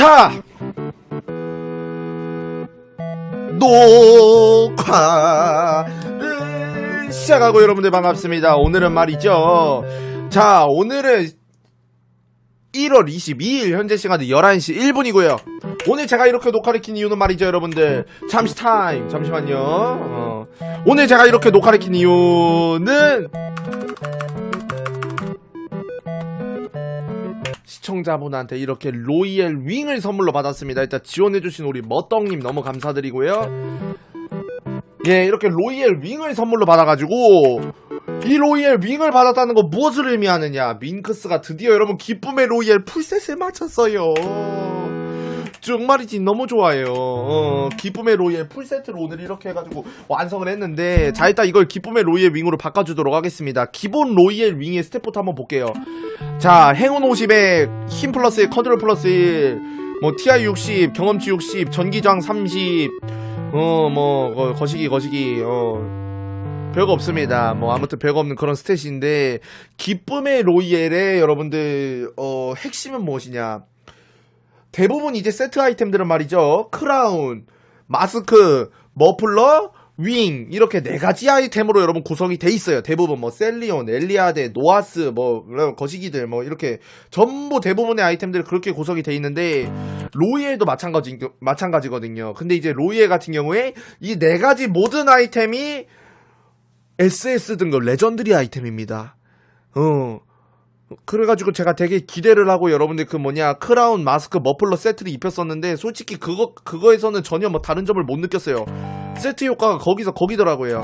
자 녹화를 시작하고 여러분들 반갑습니다. 오늘은 말이죠. 자 오늘은 1월 22일 현재 시간은 11시 1분이고요. 오늘 제가 이렇게 녹화를 킨 이유는 말이죠 여러분들. 잠시 타임. 잠시만요. 어. 오늘 제가 이렇게 녹화를 킨 이유는 시청자분한테 이렇게 로이엘 윙을 선물로 받았습니다. 일단 지원해주신 우리 머떡님 너무 감사드리고요. 예, 이렇게 로이엘 윙을 선물로 받아가지고 이 로이엘 윙을 받았다는 거 무엇을 의미하느냐? 민크스가 드디어 여러분 기쁨의 로이엘 풀셋을 맞췄어요. 정말이지 너무 좋아해요. 어, 음. 기쁨의 로이의 풀세트로 오늘 이렇게 해가지고 완성을 했는데 자 일단 이걸 기쁨의 로이의 윙으로 바꿔주도록 하겠습니다. 기본 로이의 윙의 스텝부터 한번 볼게요. 자 행운 50에 힘 플러스 1, 컨트롤 플러스 1, 뭐 TI 60, 경험치 60, 전기장 30, 어뭐 어, 뭐, 거시기 거시기 어. 별거 없습니다. 뭐 아무튼 별거 없는 그런 스탯인데 기쁨의 로이엘의 여러분들 어 핵심은 무엇이냐? 대부분 이제 세트 아이템들은 말이죠. 크라운, 마스크, 머플러, 윙 이렇게 네 가지 아이템으로 여러분 구성이 돼 있어요. 대부분 뭐 셀리온, 엘리아데, 노아스 뭐, 뭐 거시기들 뭐 이렇게 전부 대부분의 아이템들이 그렇게 구성이 돼 있는데 로이에도 마찬가지 마찬가지거든요. 근데 이제 로이에 같은 경우에 이 네 가지 모든 아이템이 SS 등급 레전드리 아이템입니다. 어. 그래가지고 제가 되게 기대를 하고 여러분들 그 뭐냐 크라운 마스크 머플러 세트를 입혔었는데 솔직히 그거 그거에서는 전혀 뭐 다른 점을 못 느꼈어요. 세트 효과가 거기서 거기더라고요.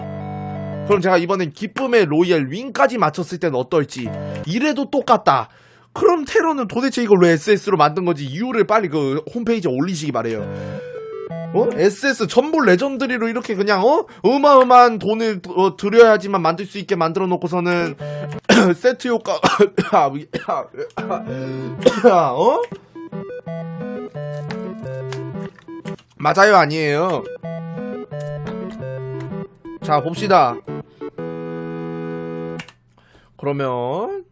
그럼 제가 이번엔 기쁨의 로얄 윙까지 맞췄을 땐 어떨지 이래도 똑같다. 그럼 테러는 도대체 이걸 왜 SS로 만든 건지 이유를 빨리 그 홈페이지에 올리시기 바래요. 어? SS 전부 레전드리로 이렇게 그냥 어? 어마어마한 돈을 어, 들여야지만 만들 수 있게 만들어 놓고서는 세트 효과. 아, 아, 아, 어? 맞아요 아니에요. 자 봅시다. 그러면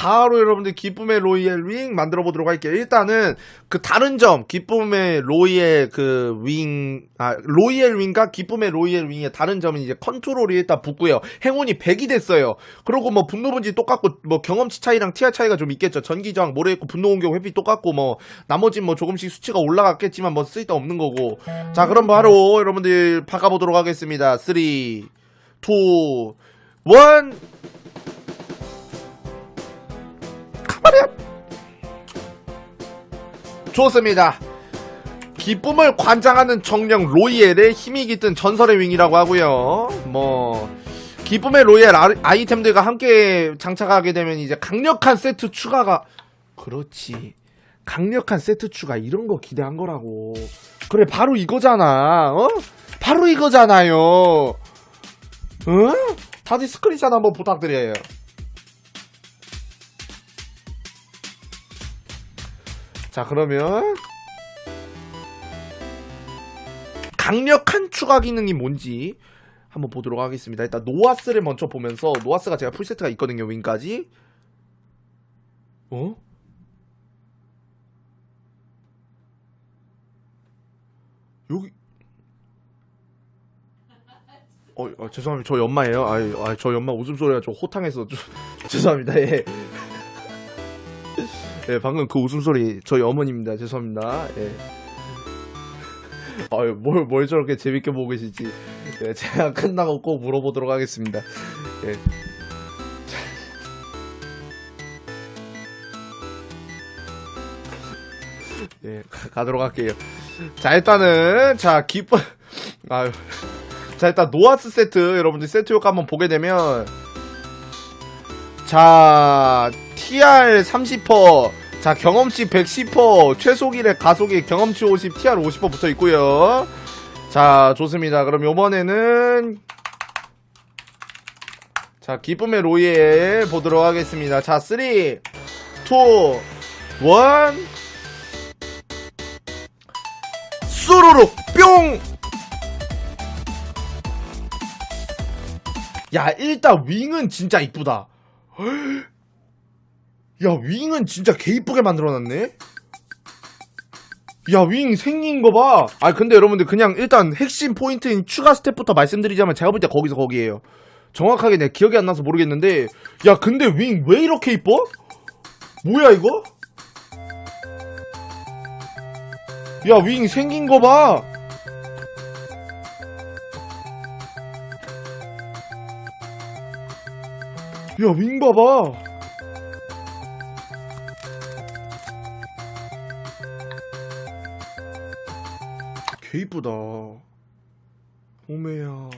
바로 여러분들 기쁨의 로이엘 윙 만들어 보도록 할게요. 일단은 그 다른 점 기쁨의 로이엘 그 윙, 아, 로이엘 윙과 기쁨의 로이엘 윙의 다른 점은 이제 컨트롤이 일단 붙고요. 행운이 100이 됐어요. 그리고 뭐 분노분지 똑같고 뭐 경험치 차이랑 티아 차이가 좀 있겠죠. 전기저항, 모래있고 분노공격 회피 똑같고 뭐 나머지 뭐 조금씩 수치가 올라갔겠지만 뭐 쓸데없는 거고. 자, 그럼 바로 여러분들 바꿔보도록 하겠습니다. 3, 2, 1. 좋습니다. 기쁨을 관장하는 정령 로이엘의 힘이 깃든 전설의 윙이라고 하고요. 뭐 기쁨의 로이엘 아, 아이템들과 함께 장착하게 되면 이제 강력한 세트 추가가 그렇지. 강력한 세트 추가 이런 거 기대한 거라고. 그래 바로 이거잖아. 어? 바로 이거잖아요. 응? 어? 다들 스크린샷 한번 부탁드려요. 자 그러면 강력한 추가 기능이 뭔지 한번 보도록 하겠습니다. 일단 노아스를 먼저 보면서 노아스가 제가 풀세트가 있거든요 윙까지. 어? 여기 어, 어 죄송합니다. 저 연마예요. 아저 아, 연마 웃음소리가 저 호탕해서 좀 죄송합니다. 예. 예, 방금 그 웃음소리 저희 어머니입니다. 죄송합니다. 예. 아유, 뭘, 뭘 저렇게 재밌게 보고 계시지. 예, 제가 끝나고 꼭 물어보도록 하겠습니다. 예. 예, 가도록 할게요. 자, 일단은, 자, 기뻐, 아유. 자, 일단, 노아스 세트, 여러분들 세트 효과 한번 보게 되면, 자, TR 30퍼. 자 경험치 110퍼. 최소길의 가속이 경험치 50 TR 50퍼 붙어 있고요. 자 좋습니다. 그럼 요번에는 자 기쁨의 로이엘 보도록 하겠습니다. 자 3 2 1 쏘로록 뿅! 야 일단 윙은 진짜 이쁘다. 야 윙은 진짜 개 이쁘게 만들어놨네? 야 윙 생긴 거봐. 아 근데 여러분들 그냥 일단 핵심 포인트인 추가 스텝부터 말씀드리자면 제가 볼 때 거기서 거기에요. 정확하게 내 기억이 안 나서 모르겠는데 야 근데 윙 왜 이렇게 이뻐? 뭐야 이거? 야 윙 생긴 거봐. 야 윙 봐봐. 개 이쁘다. 오메야.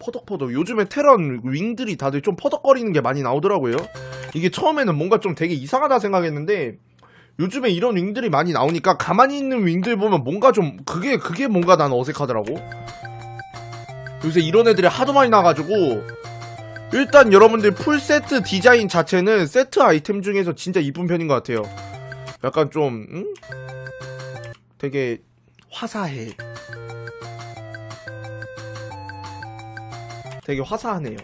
퍼덕퍼덕. 요즘에 테런 윙들이 다들 좀 퍼덕거리는 게 많이 나오더라고요. 이게 처음에는 뭔가 좀 되게 이상하다 생각했는데, 요즘에 이런 윙들이 많이 나오니까 가만히 있는 윙들 보면 뭔가 좀, 그게, 그게 뭔가 난 어색하더라고. 요새 이런 애들이 하도 많이 나가지고, 일단 여러분들 풀세트 디자인 자체는 세트 아이템 중에서 진짜 이쁜 편인 것 같아요. 약간 좀, 응? 되게 화사해. 되게 화사하네요.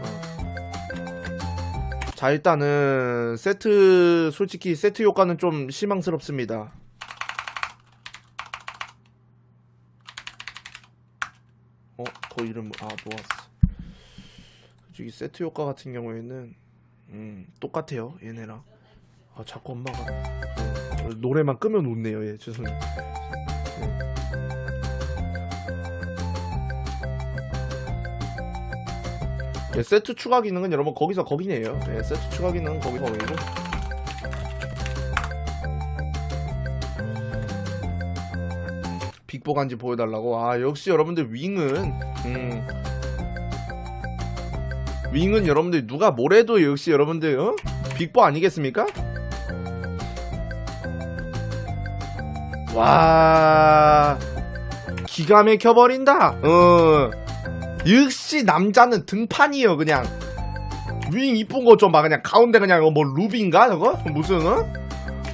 어. 자, 일단은 세트, 솔직히 세트 효과는 좀 실망스럽습니다. 어, 더 이름, 아, 놓았어. 솔직히 세트 효과 같은 경우에는, 음, 똑같아요, 얘네랑. 아, 자꾸 엄마가, 어, 노래만 끄면 웃네요, 예, 죄송해요. 예, 세트 추가 기능은 여러분 거기서 거기네요. 예, 세트 추가 기능은 거기서 거기고. 빅보 간지 보여달라고. 아 역시 여러분들 윙은 음. 윙은 여러분들 누가 뭐래도 역시 여러분들 어? 빅보 아니겠습니까? 와 기가 막혀 버린다. 어. 역시 남자는 등판이요 그냥 윙 이쁜 거 좀 봐 그냥 가운데 그냥 뭐 루비인가 저거 무슨 어?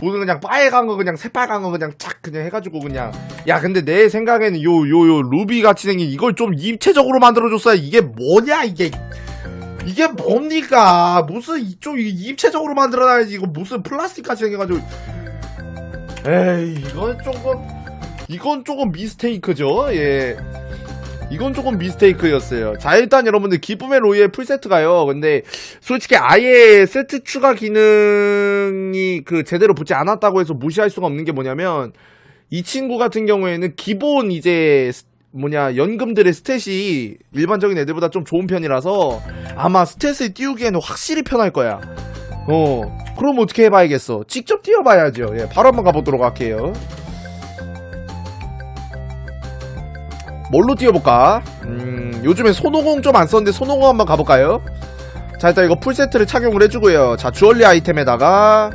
무슨 그냥 빨간 거 그냥 새빨간 거 그냥 착 그냥 해가지고 그냥 야 근데 내 생각에는 요 요 요 루비 같이 생긴 이걸 좀 입체적으로 만들어줬어야 이게 뭐냐 이게 이게 뭡니까 무슨 이쪽 입체적으로 만들어놔야지 이거 무슨 플라스틱 같이 생겨가지고 에이 이건 조금 이건 조금 미스테이크죠 예 이건 조금 미스테이크였어요. 자, 일단 여러분들 기쁨의 로이의 풀세트가요. 근데 솔직히 아예 세트 추가 기능이 그 제대로 붙지 않았다고 해서 무시할 수가 없는 게 뭐냐면 이 친구 같은 경우에는 기본 이제 스- 뭐냐 연금들의 스탯이 일반적인 애들보다 좀 좋은 편이라서 아마 스탯을 띄우기에는 확실히 편할 거야. 어, 그럼 어떻게 해봐야겠어? 직접 띄워봐야죠. 예, 바로 한번 가보도록 할게요. 뭘로 띄워볼까? 음, 요즘에 손오공 좀 안 썼는데 손오공 한번 가볼까요? 자, 일단 이거 풀세트를 착용을 해주고요. 자, 주얼리 아이템에다가,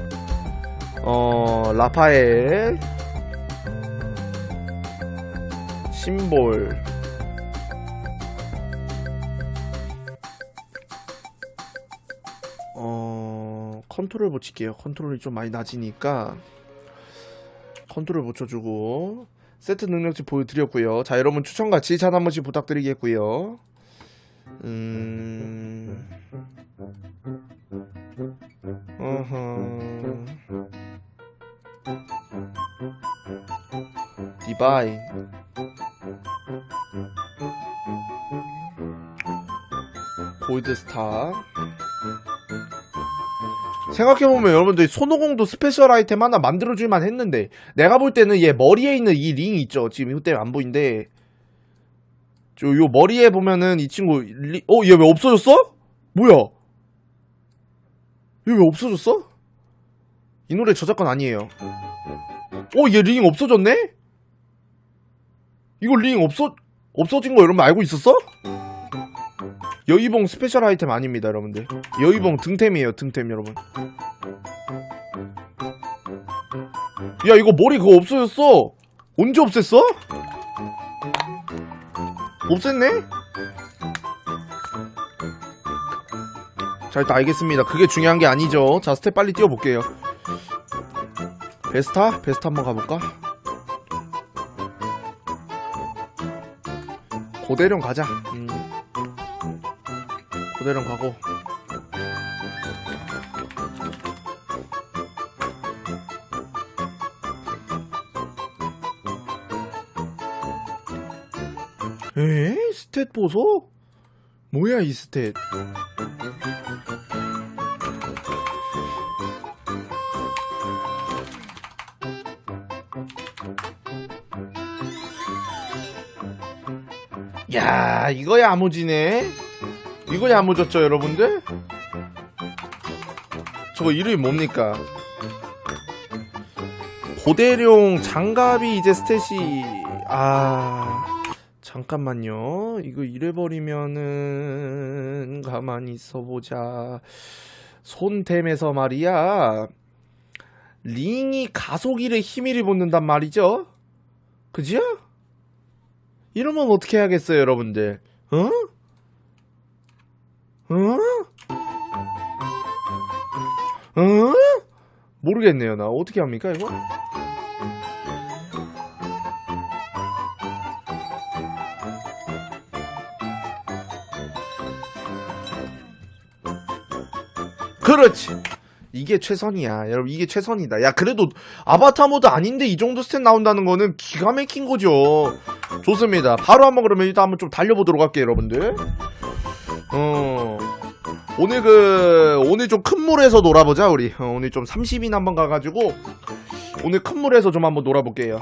어, 라파엘, 심볼, 컨트롤 붙일게요. 컨트롤이 좀 많이 낮으니까, 컨트롤 붙여주고, 세트 능력치 보여드렸고요. 자, 여러분 추천과 지찬 한 번씩 부탁드리겠고요. 음, 어허, 디바인, 골드스타. 생각해보면 여러분들 손오공도 스페셜 아이템 하나 만들어줄만 했는데 내가 볼 때는 얘 머리에 있는 이 링 있죠 지금 이거 때문에 안 보이는데 저요 머리에 보면은 이 친구 리... 어? 얘 왜 없어졌어? 뭐야 얘 왜 없어졌어? 이 노래 저작권 아니에요 어? 얘 링 없어졌네? 이거 링 없어... 없어진 거 여러분 알고 있었어? 여의봉 스페셜 아이템 아닙니다 여러분들 여의봉 등템이에요 등템 여러분 야 이거 머리 그거 없어졌어 언제 없앴어? 없앴네? 자 일단 알겠습니다 그게 중요한 게 아니죠 자 스텝 빨리 띄워볼게요 베스타? 베스타 한번 가볼까? 고대령 가자 음. 그대로 가고. 에이, 스탯 보석? 뭐야 이 스탯? 야 이거야 아무지네. 이거 야무졌죠 여러분들? 저거 이름이 뭡니까? 고대룡 장갑이 이제 스탯이 아 잠깐만요 이거 이래버리면은 가만히 있어보자 손템에서 말이야 링이 가속일에 힘일이 붙는단 말이죠 그지요? 이러면 어떻게 해야겠어요 여러분들 어? 어? 어? 모르겠네요 나. 어떻게 합니까 이거? 그렇지. 이게 최선이야. 여러분 이게 최선이다. 야 그래도 아바타 모드 아닌데 이 정도 스탯 나온다는 거는 기가 막힌 거죠. 좋습니다. 바로 한번 그러면 일단 한번 좀 달려보도록 할게요 여러분들. 어 오늘 그 오늘 좀 큰 물에서 놀아보자 우리. 어, 오늘 좀 30인 한번 가가지고 오늘 큰 물에서 좀 한번 놀아볼게요.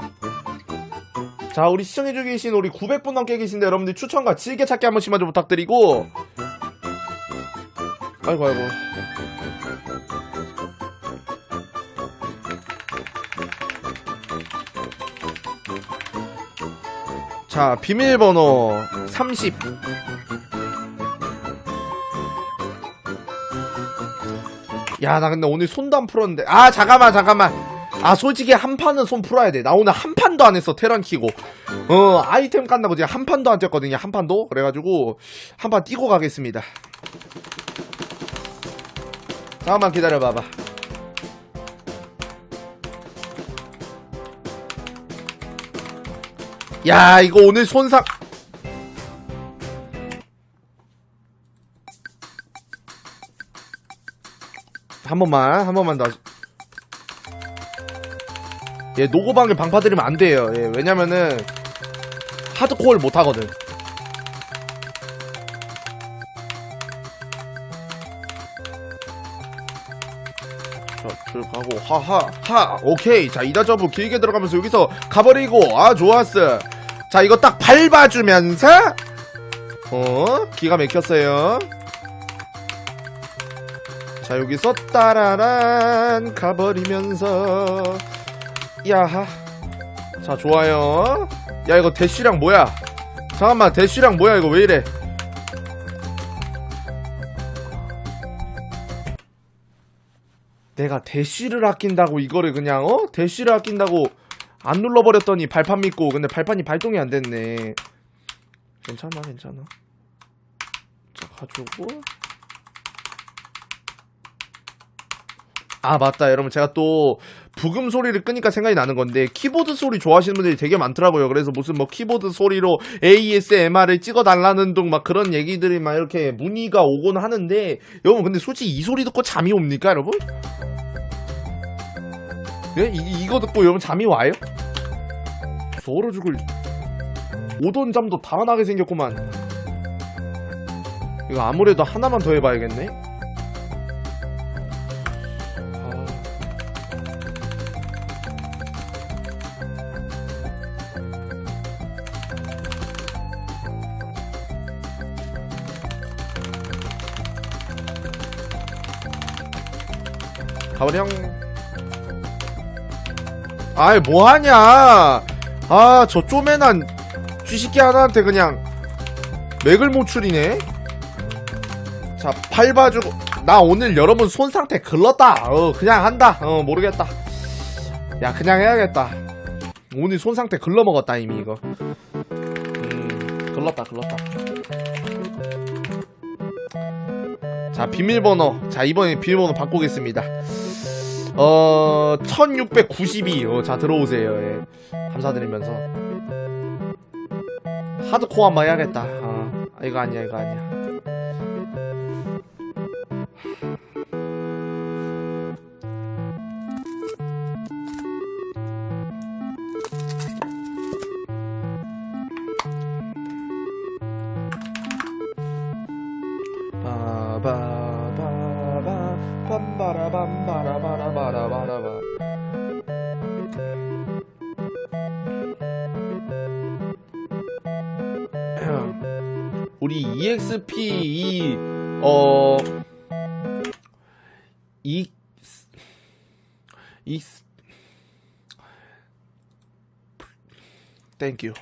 자 우리 시청해주고 계신 우리 900분 넘게 계신데 여러분들 추천과 즐겨찾기 한 번씩만 좀 부탁드리고. 아이고 아이고. 자 비밀번호 30 야, 나 근데 오늘 손도 안 풀었는데. 아, 잠깐만, 잠깐만. 아, 솔직히 한 판은 손 풀어야 돼. 나 오늘 한 판도 안 했어, 테란 키고. 어, 아이템 깐다고 제가 한 판도 안 쪘거든요, 한 판도. 그래가지고, 한 판 뛰고 가겠습니다. 잠깐만 기다려봐봐. 야, 이거 오늘 손상. 한 번만, 한 번만 더. 예, 노고방에 방파 드리면 안 돼요. 예, 왜냐면은, 하드코어를 못 하거든. 자, 들어가고, 하하, 하, 오케이. 자, 이다 저브 길게 들어가면서 여기서 가버리고, 아, 좋았어. 자, 이거 딱 밟아주면서, 어, 기가 막혔어요. 자 여기서 따라란 가버리면서. 야하. 자 좋아요. 야 이거 대쉬랑 뭐야? 잠깐만 대쉬랑 뭐야? 이거 왜 이래? 내가 대쉬를 아낀다고 이거를 그냥 어? 대쉬를 아낀다고 안 눌러버렸더니 발판 믿고 근데 발판이 발동이 안 됐네. 괜찮아 괜찮아. 자 가지고 아 맞다 여러분 제가 또 부금 소리를 끄니까 생각이 나는 건데 키보드 소리 좋아하시는 분들이 되게 많더라고요 그래서 무슨 뭐 키보드 소리로 ASMR을 찍어달라는 둥 막 그런 얘기들이 막 이렇게 문의가 오곤 하는데 여러분 근데 솔직히 이 소리 듣고 잠이 옵니까 여러분? 예? 이, 이거 듣고 여러분 잠이 와요? 얼어 죽을 오던 잠도 달아나게 생겼구만 이거 아무래도 하나만 더 해봐야겠네 가버령 아이 뭐하냐? 아 저 쪼매난 쥐새끼 하나한테 그냥 맥을 못 추리네? 자 팔봐주고 나 오늘 여러분 손 상태 글렀다. 어 그냥 한다. 어 모르겠다. 야 그냥 해야겠다. 오늘 손 상태 글러먹었다 이미 이거. 음 글렀다 글렀다 자 비밀번호 자 이번에 비밀번호 바꾸겠습니다 어 1692. 어, 자 들어오세요. 예. 감사드리면서 하드코어 한번 해야겠다. 어, 아, 이거 아니야 이거 아니야. 이... 이... 땡큐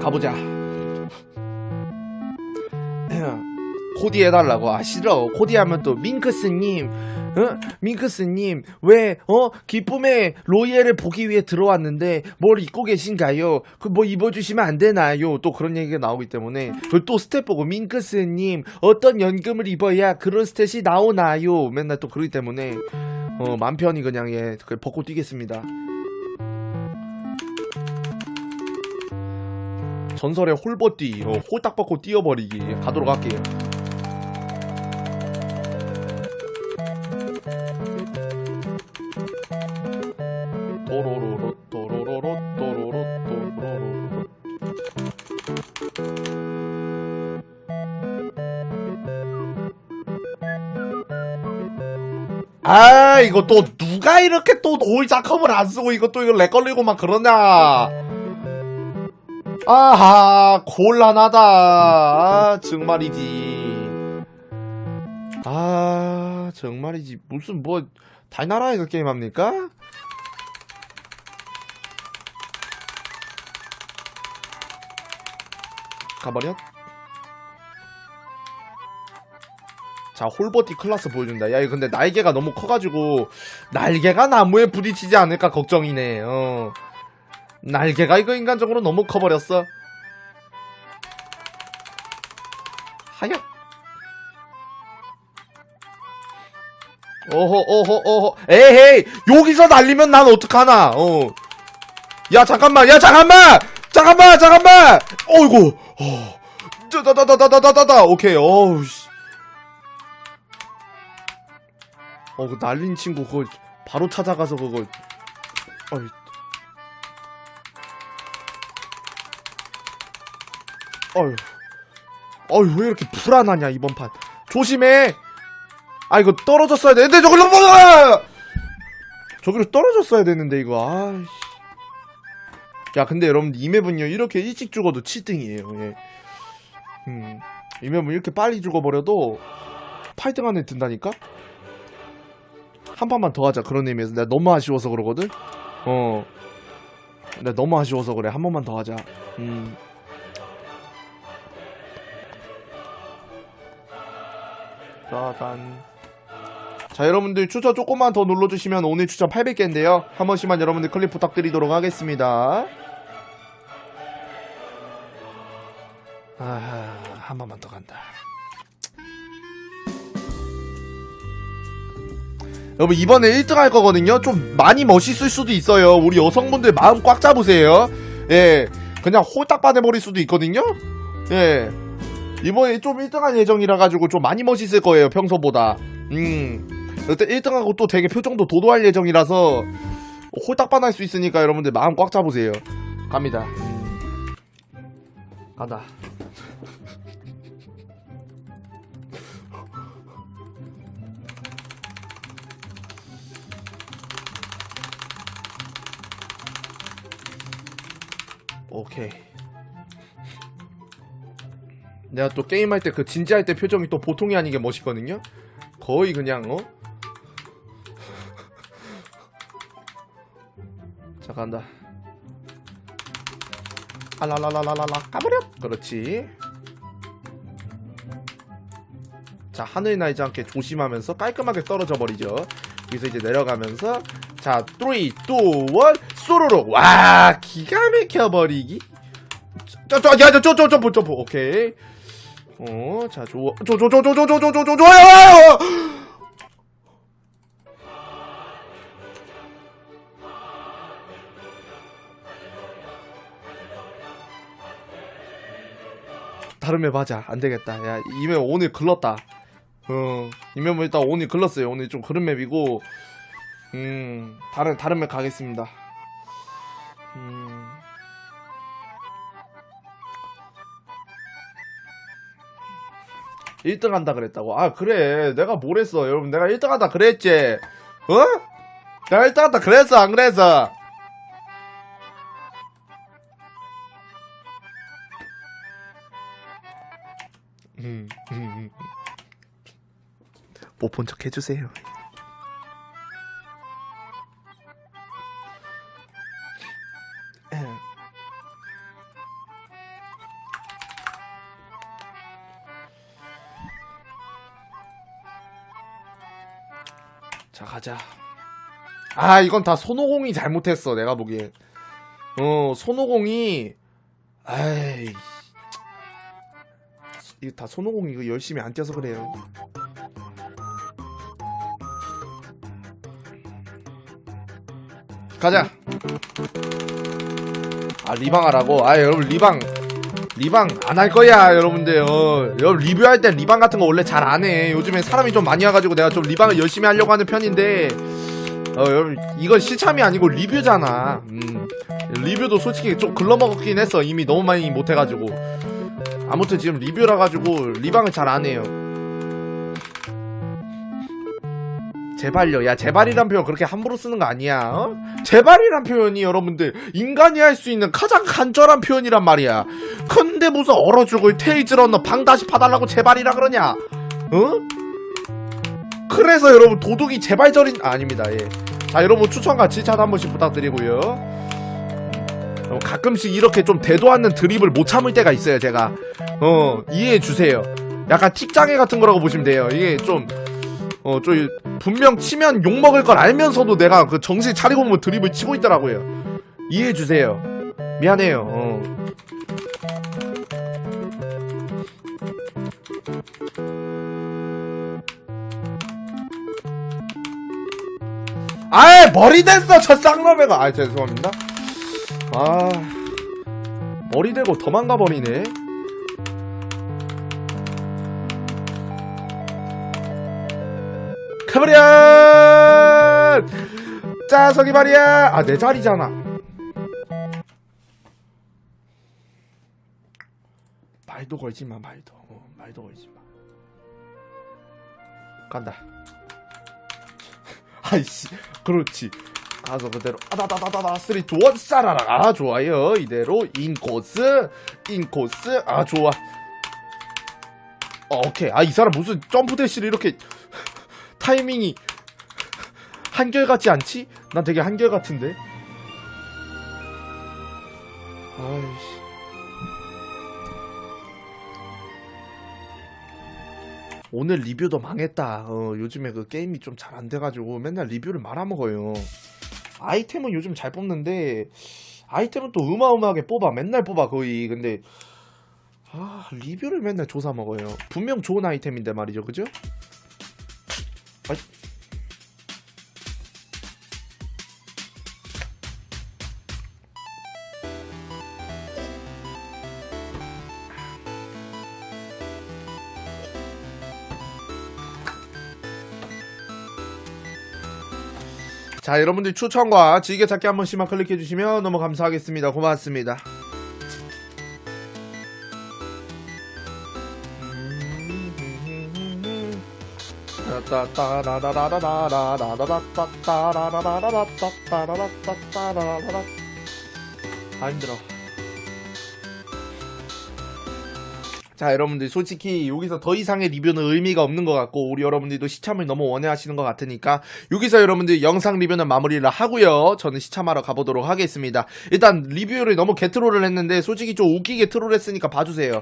가보자 코디 해달라고 아 싫어 코디 하면 또 밍크스님 어? 밍크스님 왜 어? 기쁨의 로이엘을 보기 위해 들어왔는데 뭘 입고 계신가요? 그 뭐 입어주시면 안 되나요? 또 그런 얘기가 나오기 때문에 그또 스텝 보고 밍크스님 어떤 연금을 입어야 그런 스탯이 나오나요? 맨날 또 그러기 때문에 어, 맘 편히 그냥 예 벗고 뛰겠습니다 전설의 홀버띠 어, 홀딱 벗고 뛰어버리기 가도록 할게요 아 이거 또 누가 이렇게 또 노을 작업을 안 쓰고 이거 또 이거 렉 걸리고 막 그러냐? 아하 곤란하다. 아 정말이지. 아 정말이지. 무슨 뭐 달나라에서 게임합니까? 가버려 자 홀버티 클라스 보여준다. 야 근데 날개가 너무 커가지고 날개가 나무에 부딪히지 않을까 걱정이네. 어. 날개가 이거 인간적으로 너무 커버렸어. 하여. 어허 어허 어허. 에헤이 여기서 날리면 난 어떡하나? 어야 잠깐만 야 잠깐만! 잠깐만 잠깐만! 어이구 어. 따다다다다다다다. 오케이 어우 씨 어, 그 날린 친구 그거 바로 찾아가서 그거. 어이. 어휴. 어휴 왜 이렇게 불안하냐 이번 판. 조심해! 아 이거 떨어졌어야 되는데 저기로 먹어 저기로 떨어졌어야 되는데 이거. 아이씨. 야 근데 여러분 이 맵은요 이렇게 일찍 죽어도 7등이에요 예. 음, 이 맵은 이렇게 빨리 죽어버려도 8등 안에 든다니까 한 판만 더 하자. 그런 의미에서 내가 너무 아쉬워서 그러거든? 어. 내가 너무 아쉬워서 그래. 한 번만 더 하자. 음. 짜잔. 자 여러분들 추천 조금만 더 눌러주시면 오늘 추천 800개인데요. 한 번씩만 여러분들 클릭 부탁드리도록 하겠습니다. 아 한 번만 더 간다 여러분 이번에 1등 할 거거든요. 좀 많이 멋있을 수도 있어요. 우리 여성분들 마음 꽉 잡으세요. 예. 그냥 홀딱 반해버릴 수도 있거든요. 예. 이번에 좀 1등할 예정이라 가지고 좀 많이 멋있을 거예요 평소보다. 음. 그때 1등하고 또 되게 표정도 도도할 예정이라서 홀딱 반할 수 있으니까 여러분들 마음 꽉 잡으세요. 갑니다. 음. 간다 오케이. 내가 또 게임할 때 그 진지할 때 표정이 또 보통이 아니게 멋있거든요? 거의 그냥 어? 자 간다. 알라라라라라. 가버려! 그렇지. 자 하늘 날지 않게 조심하면서 깔끔하게 떨어져 버리죠. 여기서 이제 내려가면서. 자 3, 2, 1 쏘로록 와 기가 막혀 버리기 저저야저저저 점프 점프 오케이 어자 좋아 저저저저저저저저 좋아요 다른 맵 하자 안 되겠다 야 이맵 오늘 글렀다 어 이맵은 일단 오늘 글렀어요 오늘 좀 그런 맵이고 음 다른 다른 맵 가겠습니다 1등 한다 그랬다고. 아, 그래. 내가 뭘 했어. 여러분, 내가 1등 한다 그랬지. 어? 내가 1등 한다 그랬어, 안 그랬어? 음, 음, 음. 못본 척 해주세요. 아 이건 다 손오공이 잘못했어 내가 보기엔. 어 손오공이 아이 이거 다 손오공이 이거 열심히 안 뛰어서 그래요. 가자. 아 리방 하라고? 아 여러분 리방 리방 안 할 거야 여러분들 어, 여러분 리뷰할 땐 리방 같은 거 원래 잘 안 해 요즘에 사람이 좀 많이 와가지고 내가 좀 리방을 열심히 하려고 하는 편인데 어 여러분 이건 실참이 아니고 리뷰잖아. 음, 리뷰도 솔직히 좀 글러먹었긴 했어. 이미 너무 많이 못해가지고. 아무튼 지금 리뷰라 가지고 리방을 잘 안 해요. 제발요 야 제발이란 표현 그렇게 함부로 쓰는 거 아니야 어? 제발이란 표현이 여러분들 인간이 할 수 있는 가장 간절한 표현이란 말이야. 근데 무슨 얼어 죽을 테이즈 러너 방 다시 파달라고 제발이라 그러냐? 어? 그래서 여러분 도둑이 제발저린 아, 아닙니다 예. 자 여러분 추천과 질차도 한 번씩 부탁드리고요 어, 가끔씩 이렇게 좀 대도 않는 드립을 못 참을 때가 있어요 제가 어 이해해 주세요 약간 틱장애 같은 거라고 보시면 돼요 이게 좀 어, 좀 분명 치면 욕 먹을 걸 알면서도 내가 그 정신 차리고 보면 드립을 치고 있더라고요. 이해해 주세요. 미안해요. 어. 아이 머리 됐어 저 쌍놈애가 아 죄송합니다 아 머리 대고 도망가 버리네 카브리안! 자, 저기 말이야! 아, 내 자리잖아. 말도 걸지 마, 말도. 어, 말도 걸지 마. 간다. 아이씨, 그렇지. 가서 그대로 아다다다다다 쓰리 두원 싸라라 아 좋아요. 이대로. 인코스. 인코스. 아 좋아. 어, 오케이. 아 이 사람 무슨 점프 대시를 이렇게 타이밍이 한결같지 않지? 난 되게 한결같은데. 아이씨 오늘 리뷰도 망했다. 어, 요즘에 그 게임이 좀 잘 안 돼가지고 맨날 리뷰를 말아먹어요. 아이템은 요즘 잘 뽑는데 아이템은 또 어마어마하게 뽑아. 맨날 뽑아 거의. 근데 아 리뷰를 맨날 조사 먹어요. 분명 좋은 아이템인데 말이죠. 그죠? 아 자 여러분들 추천과 즐겨찾기 한 번씩만 클릭해 주시면 너무 감사하겠습니다 고맙습니다 아 힘들어 자 여러분들 솔직히 여기서 더 이상의 리뷰는 의미가 없는 것 같고 우리 여러분들도 시참을 너무 원해하시는 것 같으니까 여기서 여러분들 영상 리뷰는 마무리를 하고요. 저는 시참하러 가보도록 하겠습니다. 일단 리뷰를 너무 개트롤을 했는데 솔직히 좀 웃기게 트롤했으니까 봐주세요.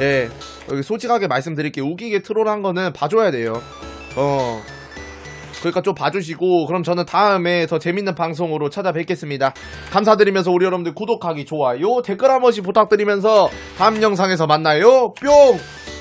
예 솔직하게 말씀드릴게요. 웃기게 트롤한 거는 봐줘야 돼요. 어 그러니까 좀 봐주시고 그럼 저는 다음에 더 재밌는 방송으로 찾아뵙겠습니다. 감사드리면서 우리 여러분들 구독하기 좋아요 댓글 한 번씩 부탁드리면서 다음 영상에서 만나요. 뿅!